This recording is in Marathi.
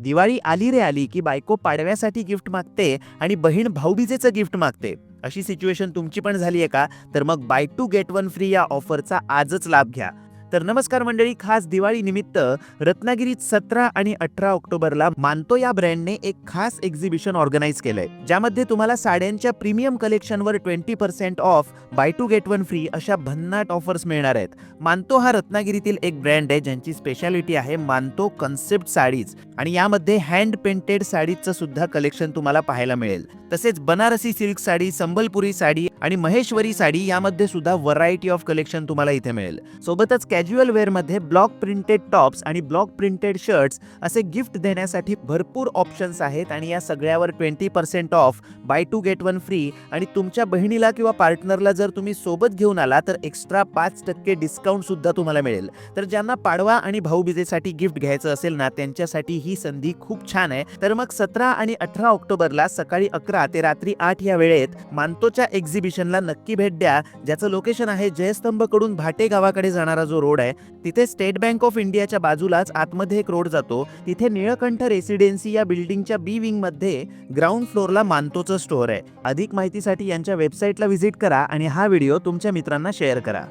दिवाळी आली रे आली की बायको पाडव्यासाठी गिफ्ट मागते आणि बहीण भाऊबीजेचं गिफ्ट मागते. अशी सिच्युएशन तुमची पण झाली आहे का? तर मग buy two get one free या ऑफरचा आजच लाभ घ्या. तर नमस्कार मंडळी खास दिवाळी निमित्त रत्नागिरीत सतरा आणि अठरा ऑक्टोबरला मानतो या ब्रँडने एक खास एक्झिबिशन ऑर्गनाईज केलंय. ज्यामध्ये तुम्हाला साड्यांच्या premium कलेक्शनवर twenty percent off buy two get one free अशा भन्नाट ऑफर्स मिळणार आहेत. मानतो हा रत्नागिरीतील एक ब्रँड आहे ज्यांची स्पेशालिटी आहे मानतो कन्सेप्ट साडीज. आणि यामध्ये हँड पेंटेड साडीचं सुद्धा कलेक्शन तुम्हाला पाहायला मिळेल. तसेच बनारसी सिल्क साडी संबलपुरी साडी आणि महेश्वरी साडी यामध्ये सुद्धा व्हरायटी ऑफ कलेक्शन तुम्हाला इथे मिळेल. सोबतच कॅज्युअल वेअरमध्ये ब्लॉक प्रिंटेड टॉप्स आणि ब्लॉक प्रिंटेड शर्ट्स असे गिफ्ट देण्यासाठी भरपूर ऑप्शन्स आहेत आणि या सगळ्यावर twenty percent off buy two get one free आणि तुमच्या बहिणीला किंवा पार्टनरला जर तुम्ही सोबत घेऊन आला तर एक्स्ट्रा पाच टक्के डिस्काउंट सुद्धा तुम्हाला मिळेल. तर ज्यांना पाडवा आणि भाऊबीजेसाठी गिफ्ट घ्यायचं असेल ना त्यांच्यासाठी ही ही संधी खूप छान आहे. तर मग सतरा आणि अठरा ऑक्टोबरला सकाळी अकरा ते रात्री आठ या वेळेत मानतोच्या एक्झिबिशनला नक्की भेट द्या. ज्याचं लोकेशन आहे जयस्तंभकडून भाटे गावाकडे जाणारा जो रोड आहे तिथे स्टेट बँक ऑफ इंडियाच्या बाजूलाच आतमध्ये एक रोड जातो. तिथे निळकंठ रेसिडेन्सी या बिल्डिंगच्या बी विंगमध्ये ग्राउंड फ्लोअरला मानतोचं स्टोअर आहे. अधिक माहितीसाठी यांच्या वेबसाईटला व्हिजिट करा आणि हा व्हिडिओ तुमच्या मित्रांना शेअर करा.